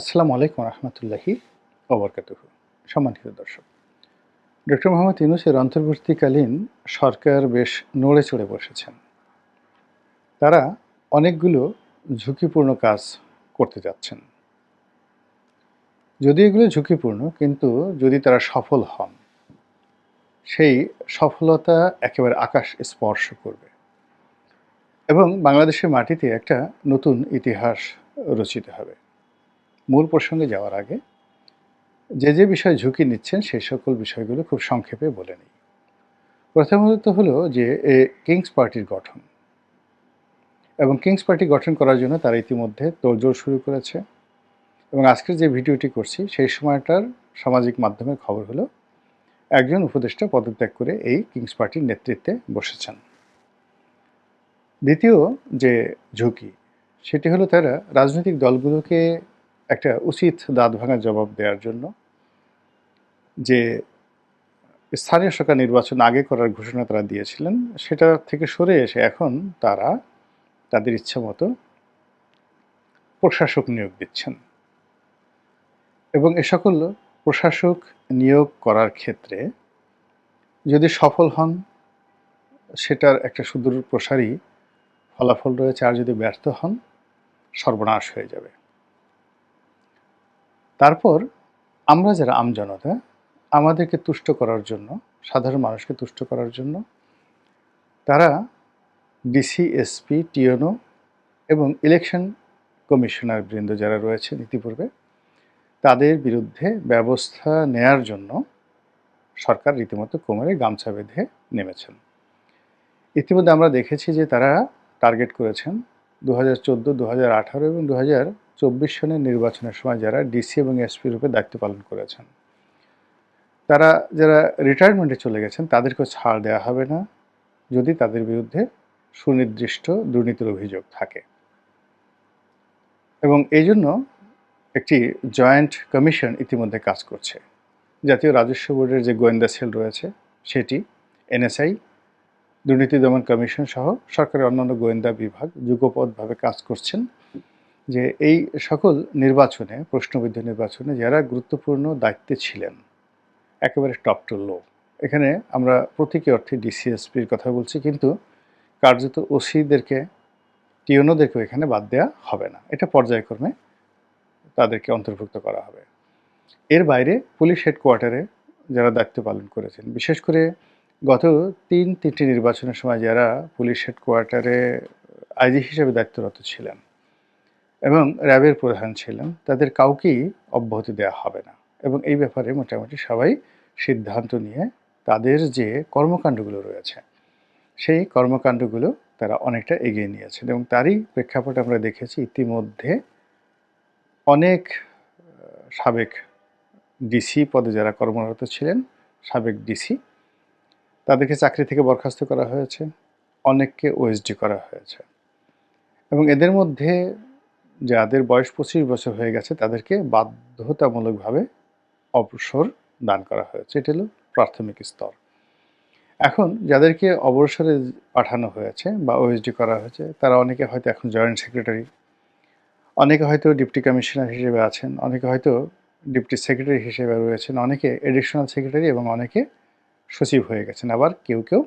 আসসালামু আলাইকুম রহমতুল্লাহি অবরকাতুহ সম্মানিত দর্শক, ডক্টর মোহাম্মদ ইউনুসের অন্তর্বর্তীকালীন সরকার বেশ নড়ে চড়ে বসেছেন। তারা অনেকগুলো ঝুঁকিপূর্ণ কাজ করতে যাচ্ছেন। যদি এগুলো ঝুঁকিপূর্ণ, কিন্তু যদি তারা সফল হন, সেই সফলতা একেবারে আকাশ স্পর্শ করবে এবং বাংলাদেশের মাটিতে একটা নতুন ইতিহাস রচিত হবে। মূল প্রসঙ্গে যাওয়ার আগে যে যে বিষয়ে ঝুঁকি নিচ্ছেন সেই সকল বিষয়গুলো খুব সংক্ষেপে বলে নিই। প্রথমত হলো যে, এ কিংস পার্টির গঠন এবং কিংস পার্টি গঠন করার জন্য তারা ইতিমধ্যে তোড়জোড় শুরু করেছে এবং আজকের যে ভিডিওটি করছি সেই সময়টার সামাজিক মাধ্যমে খবর হলো একজন উপদেষ্টা পদত্যাগ করে এই কিংস পার্টির নেতৃত্বে বসেছেন। দ্বিতীয় যে ঝুঁকি সেটি হলো তারা রাজনৈতিক দলগুলোকে একটা উচিত দাঁত ভাঙা জবাব দেওয়ার জন্য যে স্থানীয় সরকার নির্বাচন আগে করার ঘোষণা তারা দিয়েছিলেন, সেটা থেকে সরে এসে এখন তারা তাদের ইচ্ছা মতো প্রশাসক নিয়োগ দিচ্ছেন। এবং এ সকল প্রশাসক নিয়োগ করার ক্ষেত্রে যদি সফল হন, সেটার একটা সুদূর প্রসারী ফলাফল রয়েছে। আর যদি ব্যর্থ হন, সর্বনাশ হয়ে যাবে। তারপর আমরা যারা আমজনতা আমাদেরকে তুষ্ট করার জন্য, সাধারণ মানুষকে তুষ্ট করার জন্য, তারা ডিসি এসপি টিএনও এবং ইলেকশন কমিশনার বৃন্দ যারা রয়েছেন ইতিপূর্বে, তাদের বিরুদ্ধে ব্যবস্থা নেয়ার জন্য সরকার রীতিমতো কোমরে গামছা বেঁধে নেমেছেন। ইতিমধ্যে আমরা দেখেছি যে তারা টার্গেট করেছেন দু হাজার চোদ্দ, দু হাজার আঠারো এবং দু হাজার চব্বিশ সনের নির্বাচনের সময় যারা ডিসি এবং এসপি রূপে দায়িত্ব পালন করেছেন। তারা যারা রিটায়ারমেন্টে চলে গেছেন তাদেরকেও ছাড় দেওয়া হবে না যদি তাদের বিরুদ্ধে সুনির্দিষ্ট দুর্নীতির অভিযোগ থাকে। এবং এই জন্য একটি জয়েন্ট কমিশন ইতিমধ্যে কাজ করছে। জাতীয় রাজস্ব বোর্ডের যে গোয়েন্দা সেল রয়েছে, সেটি এনএসআই দুর্নীতি দমন কমিশন সহ সরকারের অন্যান্য গোয়েন্দা বিভাগ যুগপদভাবে কাজ করছেন। যে এই সকল নির্বাচনে, প্রশ্নবিদ্ধ নির্বাচনে যারা গুরুত্বপূর্ণ দায়িত্বে ছিলেন, একেবারে টপ টু লো এখানে আমরা প্রতীকী অর্থে ডিসিএসপির কথা বলছি, কিন্তু কার্যত ওসিদেরকে, টিওনোদেরকেও এখানে বাদ দেওয়া হবে না। এটা পর্যায়ক্রমে তাদেরকে অন্তর্ভুক্ত করা হবে। এর বাইরে পুলিশ হেডকোয়ার্টারে যারা দায়িত্ব পালন করেছেন, বিশেষ করে গত তিন তিনটি নির্বাচনের সময় যারা পুলিশ হেডকোয়ার্টারে আইজি হিসেবে দায়িত্বরত ছিলেন এবং র্যাবের প্রধান ছিলেন, তাদের কাউকেই অব্যাহতি দেওয়া হবে না। এবং এই ব্যাপারে মোটামুটি সবাই সিদ্ধান্ত নিয়ে তাদের যে কর্মকাণ্ডগুলো রয়েছে, সেই কর্মকাণ্ডগুলো তারা অনেকটা এগিয়ে নিয়েছেন এবং তারই প্রেক্ষাপটে আমরা দেখেছি ইতিমধ্যে অনেক সাবেক ডিসি পদে যারা কর্মরত ছিলেন, সাবেক ডিসি তাদেরকে চাকরি থেকে বরখাস্ত করা হয়েছে, অনেককে ওএসডি করা হয়েছে। এবং এদের মধ্যে যাদের বয়স পঁচিশ বছর হয়ে গেছে, তাদেরকে বাধ্যতামূলকভাবে অবসর দান করা হয়েছে। এটা হলো প্রাথমিক স্তর। এখন যাদেরকে অবসরে পাঠানো হয়েছে বা ওএসডি করা হয়েছে, তারা অনেকে হয়তো এখন জয়েন্ট সেক্রেটারি অনেকে হয়তো ডিপটি কমিশনার হিসেবে আছেন, অনেকে হয়তো ডিপটি সেক্রেটারি হিসেবে রয়েছেন, অনেকে এডিশনাল সেক্রেটারি এবং অনেকে সচিব হয়ে গেছেন, আবার কেউ কেউ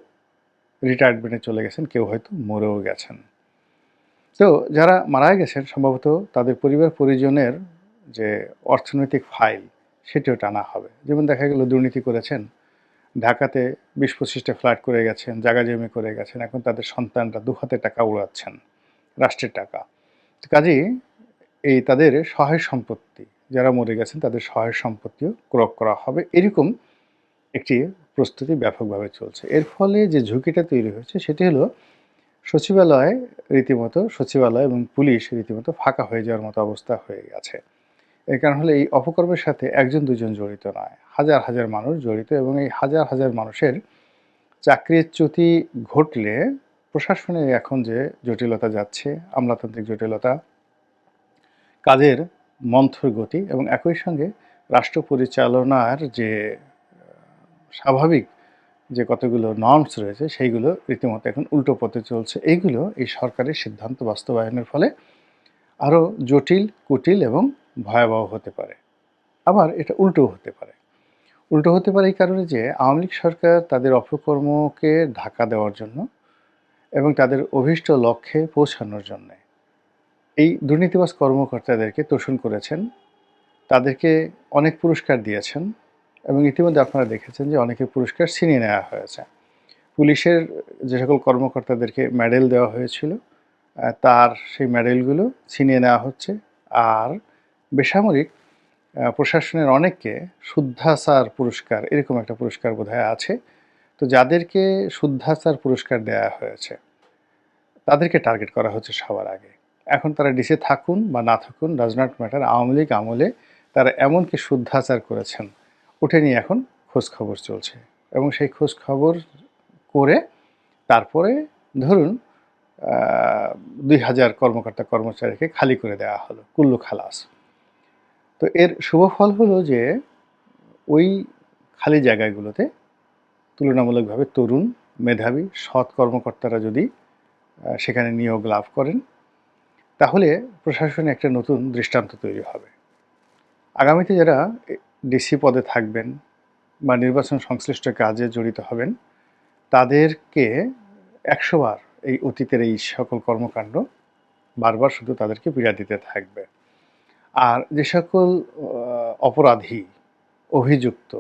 রিটায়ারমেন্টে চলে গেছেন, কেউ হয়তো মরেও গেছেন। তো যারা মারা গেছেন, সম্ভবত তাদের পরিবার পরিজনের যে অর্থনৈতিক ফাইল, সেটিও টানা হবে। যেমন দেখা গেল দুর্নীতি করেছেন, ঢাকাতে বিশ পঁচিশটা ফ্ল্যাট করে গেছেন, জায়গা জমি করে গেছেন, এখন তাদের সন্তানরা দু হাতে টাকা উড়াচ্ছেন, রাষ্ট্রের টাকা। কাজেই এই তাদের সহায় সম্পত্তি, যারা মরে গেছেন তাদের সহায় সম্পত্তিও ক্রয় করা হবে। এরকম একটি প্রস্তুতি ব্যাপকভাবে চলছে। এর ফলে যে ঝুঁকিটা তৈরি হয়েছে, সেটি হলো সচিবালয় রীতিমতো, সচিবালয় এবং পুলিশ রীতিমতো ফাঁকা হয়ে যাওয়ার মতো অবস্থা হয়ে গেছে। এর কারণ হলে এই অপকর্মের সাথে একজন, দুজন জড়িত নয়। হাজার হাজার মানুষ জড়িত এবং এই হাজার হাজার মানুষের চাকরির চ্যুতি ঘটলে প্রশাসনে এখন যে জটিলতা যাচ্ছে, আমলাতান্ত্রিক জটিলতা, কাজের মন্থর গতি এবং একই সঙ্গে রাষ্ট্র পরিচালনার যে স্বাভাবিক যে কতগুলো নর্মস রয়েছে, সেইগুলো রীতিমতো এখন উল্টো পথে চলছে। এইগুলো এই সরকারের সিদ্ধান্ত বাস্তবায়নের ফলে আরও জটিল, কুটিল এবং ভয়াবহ হতে পারে। আবার এটা উল্টো হতে পারে। উল্টো হতে পারে এই কারণে যে আওয়ামী লীগ সরকার তাদের অপকর্মকে ঢাকা দেওয়ার জন্য এবং তাদের অভীষ্ট লক্ষ্যে পৌঁছানোর জন্য এই দুর্নীতিবাজ কর্মকর্তাদেরকে তোষণ করেছেন। তাদেরকে অনেক পুরস্কার দিয়েছেন। এবং ইতিমধ্যে আপনারা দেখেছেন যে অনেকে পুরস্কার ছিনিয়ে নেওয়া হয়েছে। পুলিশের যে সকল কর্মকর্তাদেরকে মেডেল দেওয়া হয়েছিল তার সেই মেডেলগুলো ছিনিয়ে নেওয়া হচ্ছে। আর বেসামরিক প্রশাসনের অনেককে শুদ্ধাচার পুরস্কার, এরকম একটা পুরস্কার বোধহয় আছে। তো যাদেরকে শুদ্ধাচার পুরস্কার দেওয়া হয়েছে, তাদেরকে টার্গেট করা হচ্ছে সবার আগে। এখন তারা ডিসে থাকুন বা না থাকুন does not matter Awami League আমলে তারা এমনকি শুদ্ধাচার করেছেন। ওটা নিয়ে এখন খোঁজ খবর চলছে। এবং সেই খোঁজ খবর করে তারপরে ধরুন দুই হাজার কর্মকর্তা কর্মচারীকে খালি করে দেওয়া হলো, কুল্লু খালাস। তো এর শুভ ফল হলো যে, ওই খালি জায়গাগুলোতে তুলনামূলকভাবে তরুণ মেধাবী, সৎ কর্মকর্তারা যদি সেখানে নিয়োগ লাভ করেন, তাহলে প্রশাসনে একটা নতুন দৃষ্টান্ত তৈরি হবে। আগামীতে যারা ডিসি পদে থাকবেন বা নির্বাচন সংশ্লিষ্ট কাজে জড়িত হবেন, তাদেরকে একশোবার এই অতীতের এই সকল কর্মকাণ্ড বারবার শুধু তাদেরকে পীড়া দিতে থাকবে। আর যে সকল অপরাধী, অভিযুক্ত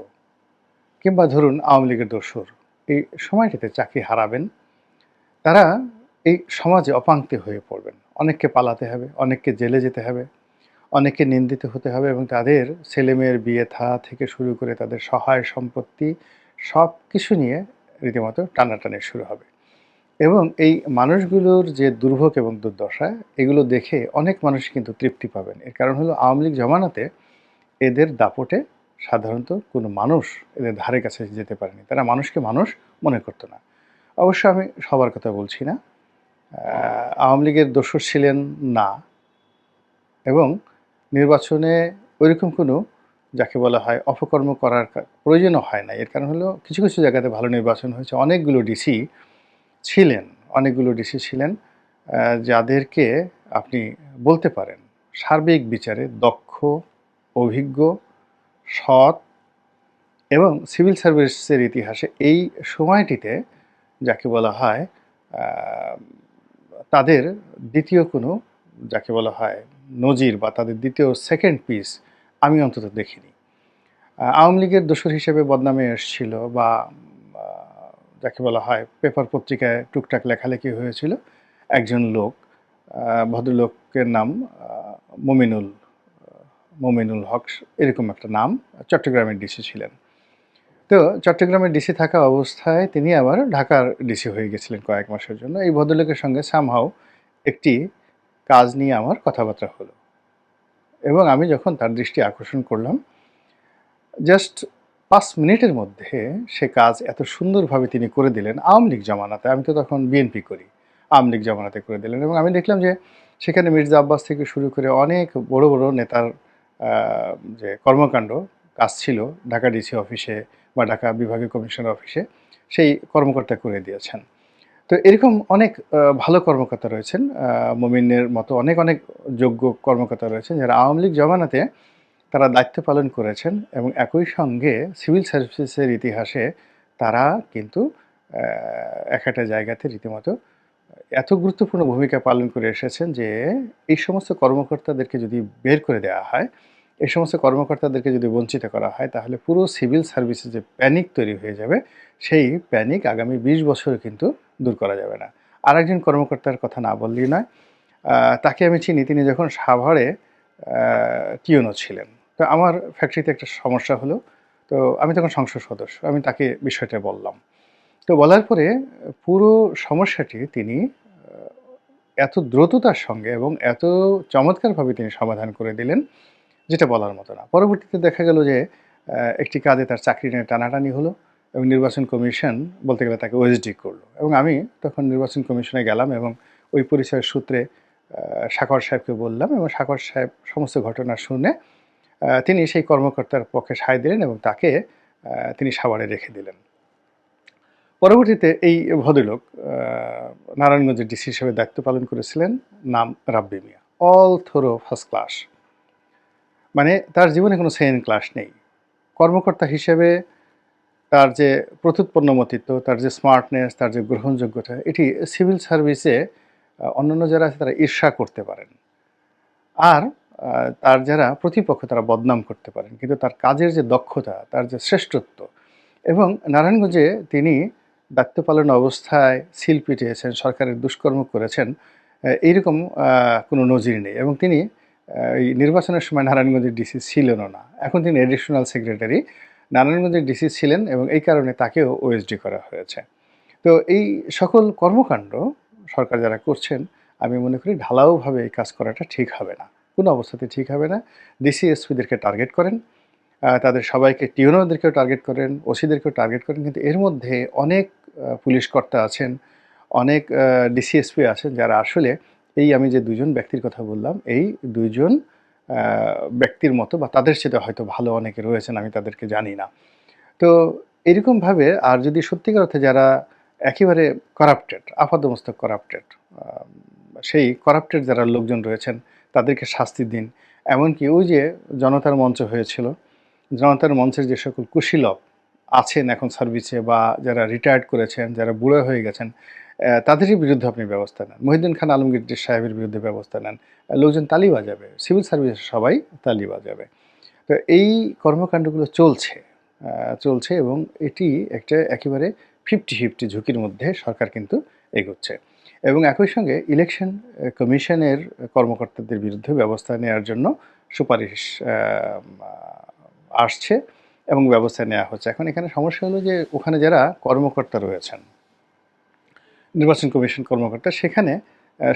কিংবা ধরুন আওয়ামী লীগের দোসর এই সময়টিতে চাকরি হারাবেন, তারা এই সমাজে অপাঙ্ক্তি হয়ে পড়বেন। অনেককে পালাতে হবে, অনেককে জেলে যেতে হবে অনেককে নিন্দিত হতে হবে এবং তাদের ছেলেমেয়ের বিয়ে থা থেকে শুরু করে তাদের সহায় সম্পত্তি সব কিছু নিয়ে রীতিমতো টানাটানি শুরু হবে। এবং এই মানুষগুলোর যে দুর্ভোগ এবং দুর্দশা, এগুলো দেখে অনেক মানুষ কিন্তু তৃপ্তি পাবেন। এর কারণ হলো আওয়ামী লীগ জমানাতে এদের দাপটে সাধারণত কোনো মানুষ এদের ধারে কাছে যেতে পারেনি। তারা মানুষকে মানুষ মনে করতো না। অবশ্য আমি সবার কথা বলছি না। আওয়ামী লীগের দোষর ছিলেন না। এবং নির্বাচনে ওইরকম কোনো যাকে বলা হয় অপকর্ম করার প্রয়োজনও হয় না। এর কারণ হলো কিছু কিছু জায়গাতে ভালো নির্বাচন হয়েছে। অনেকগুলো ডিসি ছিলেন, অনেকগুলো ডিসি ছিলেন যাদেরকে আপনি বলতে পারেন সার্বিক বিচারে দক্ষ, অভিজ্ঞ, সৎ এবং সিভিল সার্ভিসের ইতিহাসে এই সময়টিতে যাকে বলা হয় তাদের দ্বিতীয় কোনো যাকে বলা হয় নজির বা তাদের দ্বিতীয় সেকেন্ড পিস আমি অন্তত দেখিনি। আওয়ামী লীগের দোসর হিসেবে বদনামে এসেছিল বা যাকে বলা হয় পেপার পত্রিকায় টুকটাক লেখালেখি হয়েছিল। একজন লোক ভদ্রলোকের নাম মমিনুল মমিনুল হক, এরকম একটা নাম, চট্টগ্রামের ডিসি ছিলেন। তো চট্টগ্রামের ডিসি থাকা অবস্থায় তিনি আবার ঢাকার ডিসি হয়ে গেছিলেন কয়েক মাসের জন্য। এই ভদ্রলোকের সঙ্গে সামহাও একটি কাজ নিয়ে আমার কথাবার্তা হলো। এবং আমি যখন তার দৃষ্টি আকর্ষণ করলাম জাস্ট পাঁচ মিনিটের মধ্যে সে কাজ এত সুন্দরভাবে তিনি করে দিলেন আওয়ামী লীগ জমানাতে। আমি তো তখন বিএনপি করি, আওয়ামী লীগ জমানাতে করে দিলেন এবং আমি দেখলাম যে সেখানে মির্জা আব্বাস থেকে শুরু করে অনেক বড় বড় নেতার যে কর্মকাণ্ড কাজ ছিল ঢাকা ডিসি অফিসে বা ঢাকা বিভাগীয় কমিশনার অফিসে সেই কর্মকর্তা করে দিয়েছেন। তো এরকম অনেক ভালো কর্মকর্তা রয়েছেন মমিনের মতো অনেক অনেক যোগ্য কর্মকর্তা রয়েছেন যারা আওয়ামী লীগ জমানাতে তারা দায়িত্ব পালন করেছেন এবং একই সঙ্গে সিভিল সার্ভিসেসের ইতিহাসে তারা কিন্তু এক একটা জায়গাতে রীতিমতো এত গুরুত্বপূর্ণ ভূমিকা পালন করে এসেছেন যে এই সমস্ত কর্মকর্তাদেরকে যদি বের করে দেওয়া হয়, এই সমস্ত কর্মকর্তাদেরকে যদি বঞ্চিত করা হয়, তাহলে পুরো সিভিল সার্ভিসে যে প্যানিক তৈরি হয়ে যাবে। সেই প্যানিক আগামী বিশ বছর কিন্তু দূর করা যাবে না। আর একজন কর্মকর্তার কথা না বললেই নয় তাকে আমি চিনি। তিনি যখন সাভারে টিউনো ছিলেন। তো আমার ফ্যাক্টরিতে একটা সমস্যা হলো। তো আমি তখন সংসদ সদস্য। আমি তাকে বিষয়টা বললাম। তো বলার পরে পুরো সমস্যাটি তিনি এত দ্রুততার সঙ্গে এবং এত চমৎকারভাবে তিনি সমাধান করে দিলেন, যেটা বলার মতো না। পরবর্তীতে দেখা গেল যে একটি কাজে তার চাকরি নিয়ে টানাটানি হলো। এবং নির্বাচন কমিশন বলতে গেলে তাকে ওএসডি করল। এবং আমি তখন নির্বাচন কমিশনে গেলাম এবং ওই পরিচয়ের সূত্রে সাকর সাহেবকে বললাম এবং সাকর সাহেব সমস্ত ঘটনা শুনে তিনি সেই কর্মকর্তার পক্ষে সায় দিলেন এবং তাকে তিনি সাভারে রেখে দিলেন। পরবর্তীতে এই ভদ্রলোক নারায়ণগঞ্জের ডিসি হিসেবে দায়িত্ব পালন করেছিলেন, নাম Rabbi Mia. All through first class মানে তার জীবনে কোনো সেকেন্ড ক্লাস নেই। কর্মকর্তা হিসেবে তার যে প্রত্যুৎপন্নমতিত্ব, তার যে স্মার্টনেস তার যে গ্রহণযোগ্যতা, এটি সিভিল সার্ভিসে অন্যান্য যারা আছে তারা ঈর্ষা করতে পারেন। আর তার যারা প্রতিপক্ষ তারা বদনাম করতে পারেন। কিন্তু তার কাজের যে দক্ষতা, তার যে শ্রেষ্ঠত্ব এবং নারায়ণগঞ্জে তিনি দায়িত্ব পালন অবস্থায় সিল পিটিয়েছেন, সরকারের দুষ্কর্ম করেছেন এইরকম কোনো নজির নেই এবং তিনি এই নির্বাচনের সময় নারায়ণগঞ্জের ডিসি ছিলেনও না। এখন তিনি এডিশনাল সেক্রেটারি নারায়ণগঞ্জের ডিসি ছিলেন এবং এই কারণে তাকেও ওএসডি করা হয়েছে। তো এই সকল কর্মকাণ্ড সরকার যারা করছেন আমি মনে করি ঢালাওভাবে এই কাজ করাটা ঠিক হবে না। কোনো অবস্থাতে ঠিক হবে না। ডিসি এসপিদেরকে টার্গেট করেন তাদের সবাইকে টিউনোদেরকেও টার্গেট করেন ওসিদেরকেও টার্গেট করেন কিন্তু এর মধ্যে অনেক পুলিশ কর্তা আছেন অনেক ডিসিএসপি আছেন যারা আসলে এই আমি যে দুজন ব্যক্তির কথা বললাম এই দুইজন আহ, ব্যক্তির মতো বা তাদের সাথে হয়তো ভালো অনেকে রয়েছেন, আমি তাদেরকে জানি না। তো এরকমভাবে আর যদি সত্যিকার অর্থে যারা একেবারে করাপ্টেড আপাদমস্তক করাপ্টেড সেই করাপ্টেড যারা লোকজন রয়েছেন, তাদেরকে শাস্তি দিন। এমনকি ওই যে জনতার মঞ্চ হয়েছিল, জনতার মঞ্চের যে সকল কুশীলভ আছেন এখন সার্ভিসে বা যারা রিটায়ার্ড করেছেন, যারা বুড়ো হয়ে গেছেন তাদেরই বিরুদ্ধে আপনি ব্যবস্থা নেন। মহিউদ্দিন খান আলমগীর সাহেবের বিরুদ্ধে ব্যবস্থা নেন। লোকজন তালি বাজাবে। সিভিল সার্ভিসের সবাই তালি বাজাবে। তো এই কর্মকাণ্ডগুলো চলছে চলছে এবং এটি একটা একেবারে ফিফটি ফিফটি ঝুঁকির মধ্যে সরকার কিন্তু এগোচ্ছে। এবং একই সঙ্গে ইলেকশন কমিশনের কর্মকর্তাদের বিরুদ্ধে ব্যবস্থা নেওয়ার জন্য সুপারিশ আসছে এবং ব্যবস্থা নেওয়া হচ্ছে। এখন এখানে সমস্যা হলো যে ওখানে যারা কর্মকর্তা রয়েছেন নির্বাচন কমিশন কর্মকর্তা, সেখানে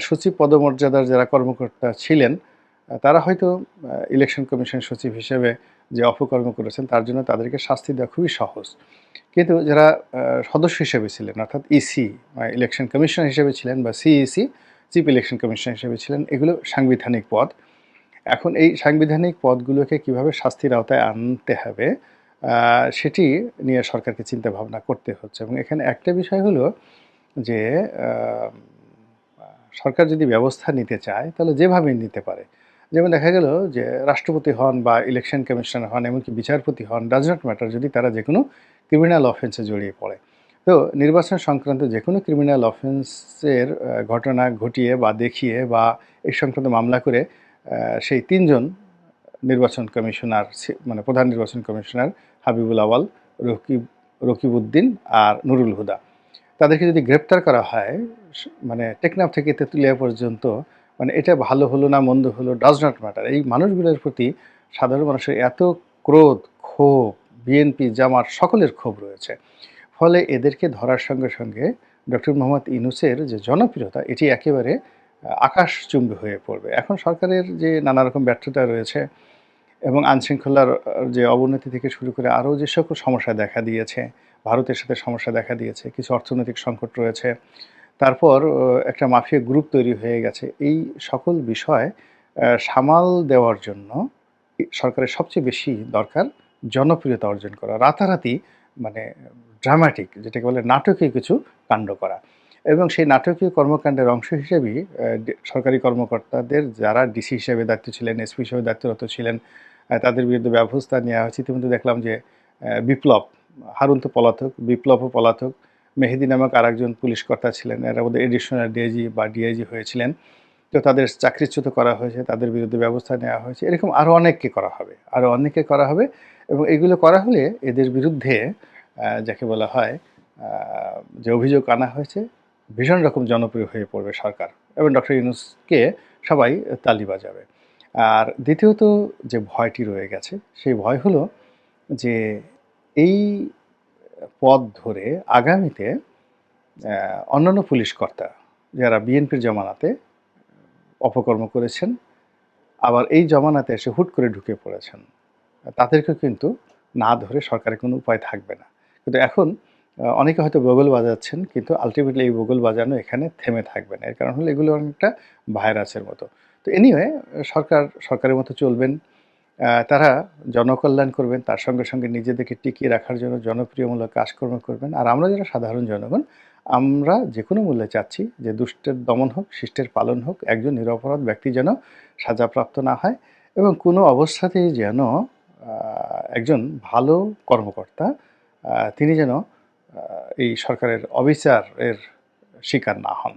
সচিব পদমর্যাদার যারা কর্মকর্তা ছিলেন তারা হয়তো ইলেকশন কমিশন সচিব হিসেবে যে অপকর্ম করেছেন, তার জন্য তাদেরকে শাস্তি দেওয়া খুবই সহজ। কিন্তু যারা সদস্য হিসেবে ছিলেন, অর্থাৎ ইসি ইলেকশন কমিশন হিসেবে ছিলেন, বা সিইসি চিফ ইলেকশন কমিশন হিসেবে ছিলেন, এগুলো সাংবিধানিক পদ। এখন এই সাংবিধানিক পদগুলোকে কীভাবে শাস্তির আওতায় আনতে হবে সেটি নিয়ে সরকারকে চিন্তা ভাবনা করতে হচ্ছে। এবং এখানে একটা বিষয় হলো যে সরকার যদি ব্যবস্থা নিতে চায়, তাহলে যেভাবে নিতে পারে। যেমন দেখা গেল যে, রাষ্ট্রপতি হন বা ইলেকশন কমিশনার হন, এমনকি বিচারপতি হন ডাজ নট ম্যাটার যদি তারা যে কোনো ক্রিমিনাল অফেন্সে জড়িয়ে পড়ে। তো নির্বাচন সংক্রান্ত যে কোনো ক্রিমিনাল অফেন্সের ঘটনা ঘটিয়ে বা দেখিয়ে বা এই সংক্রান্ত মামলা করে সেই তিনজন নির্বাচন কমিশনার মানে প্রধান নির্বাচন কমিশনার হাবিবুল আওয়াল, রকিব, রকিবউদ্দিন আর নুরুল হুদা। তাদেরকে যদি গ্রেপ্তার করা হয় মানে টেকনাফ থেকে তেঁতুলিয়া পর্যন্ত মানে এটা ভালো হলো না মন্দ হলো ডাজ নট ম্যাটার এই মানুষগুলোর প্রতি সাধারণ মানুষের এত ক্রোধ, ক্ষোভ বিএনপি জামাত, সকলের ক্ষোভ রয়েছে। ফলে এদেরকে ধরার সঙ্গে সঙ্গে ডক্টর মোহাম্মদ ইনুসের যে জনপ্রিয়তা, এটি একেবারে, আকাশচুম্বী হয়ে পড়বে। এখন সরকারের যে নানা রকম ব্যর্থতা রয়েছে এবং আইনশৃঙ্খলার যে অবনতি থেকে শুরু করে আরও যে সকল সমস্যা দেখা দিয়েছে, ভারতের সাথে সমস্যা দেখা দিয়েছে, কিছু অর্থনৈতিক সংকট রয়েছে, তারপর একটা মাফিয়া গ্রুপ তৈরি হয়ে গেছে। এই সকল বিষয় সামাল দেওয়ার জন্য সরকারের সবচেয়ে বেশি দরকার জনপ্রিয়তা অর্জন করা, রাতারাতি মানে ড্রামাটিক যেটাকে বলে নাটকীয় কিছু কাণ্ড করা। এবং সেই নাটকীয় কর্মকাণ্ডের অংশ হিসেবেই সরকারি কর্মকর্তাদের যারা ডিসি হিসেবে দায়িত্ব ছিলেন, এসপি হিসেবে দায়িত্বরত ছিলেন তাদের বিরুদ্ধে ব্যবস্থা নেওয়া হয়েছে। ইতিমধ্যে দেখলাম যে বিপ্লব হারুন তো পলাতক বিপ্লবও পলাতক, মেহেদি নামক আরেকজন পুলিশ কর্তা ছিলেন। এরা বোধহয় এডিশনাল ডিআইজি বা ডিআইজি হয়েছিলেন। তো তাদের চাকরিচ্যুত করা হয়েছে, তাদের বিরুদ্ধে ব্যবস্থা নেওয়া হয়েছে। এরকম আরও অনেককে করা হবে আরও অনেককে করা হবে এবং এগুলো করা হলে এদের বিরুদ্ধে যাকে বলা হয় যে অভিযোগ আনা হয়েছে, ভীষণ রকম জনপ্রিয় হয়ে পড়বে সরকার এবং ডক্টর ইউনুসকে সবাই তালি বাজাবে। আর দ্বিতীয়ত যে ভয়টি রয়ে গেছে, সেই ভয় হলো যে এই পথ ধরে আগামীতে অন্যান্য পুলিশ কর্তা যারা বিএনপির জমানাতে অপকর্ম করেছেন, আবার এই জমানাতে এসে হুট করে ঢুকে পড়েছেন, তাদেরকেও কিন্তু না ধরে সরকারের কোনো উপায় থাকবে না। কিন্তু এখন অনেকে হয়তো বগল বাজাচ্ছেন, কিন্তু আলটিমেটলি এই বগল বাজানো এখানে থেমে থাকবে না। এর কারণ হলো এগুলো অনেকটা ভাইরাসের মতো। তো এনিওয়ে সরকার, সরকারের মতো চলবেন। তারা জনকল্যাণ করবেন, তার সঙ্গে সঙ্গে নিজেদেরকে টিকিয়ে রাখার জন্য জনপ্রিয়মূলক কাজকর্ম করবেন। আর আমরা যারা সাধারণ জনগণ, আমরা যে কোনো মূল্যে চাচ্ছি যে দুষ্টের দমন হোক, শিষ্টের পালন হোক, একজন নিরপরাধ ব্যক্তি যেন সাজাপ্রাপ্ত না হয় এবং কোনো অবস্থাতেই যেন একজন ভালো কর্মকর্তা তিনি যেন এই সরকারের অবিচারের শিকার না হন।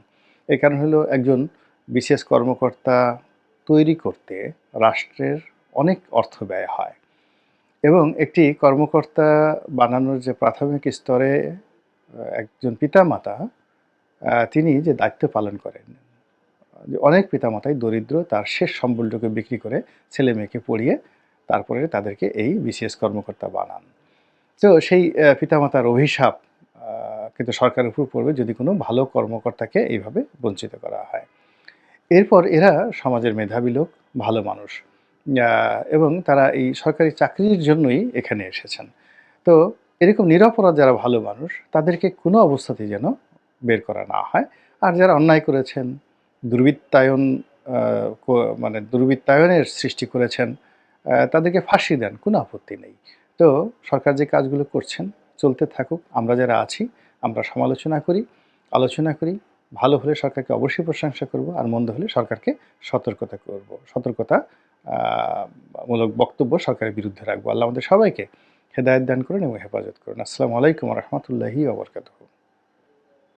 এই কারণ হলো একজন বিশেষ কর্মকর্তা তৈরি করতে রাষ্ট্রের অনেক অর্থ ব্যয় হয় এবং একটি কর্মকর্তা বানানোর যে প্রাথমিক স্তরে একজন পিতামাতা তিনি যে দায়িত্ব পালন করেন অনেক পিতামাতাই দরিদ্র, তার শেষ সম্বলটুকু বিক্রি করে ছেলে মেয়েকে পড়িয়ে তারপরে তাদেরকে এই বিশেষ কর্মকর্তা বানান। তো সেই পিতামাতার অভিশাপ কিন্তু সরকারের উপর পড়বে যদি কোনো ভালো কর্মকর্তাকে এইভাবে বঞ্চিত করা হয়। এরপর এরা সমাজের মেধাবী লোক, ভালো মানুষ। এবং তারা এই সরকারি চাকরির জন্যই এখানে এসেছেন। তো এরকম নিরাপরাধ যারা ভালো মানুষ, তাদেরকে কোনো অবস্থাতেই যেন বের করা না হয়। আর যারা অন্যায় করেছেন, দুর্বৃত্তায়ন মানে দুর্বৃত্তায়নের সৃষ্টি করেছেন তাদেরকে ফাঁসি দেন, কোনো আপত্তি নেই। তো সরকার যে কাজগুলো করছেন, চলতে থাকুক, আমরা যারা আছি, আমরা সমালোচনা করি, আলোচনা করি ভালো হলে সরকারকে অবশ্যই প্রশংসা করব আর মন্দ হলে সরকারকে সতর্কতা করব। সতর্কতা মূলক বক্তব্য সরকারের বিরুদ্ধে রাখব। আল্লাহ আমাদের সবাইকে হেদায়ত দান করুন এবং হেফাজত করুন। আসসালামু আলাইকুম রহমতুল্লাহি ওবরকাতুহ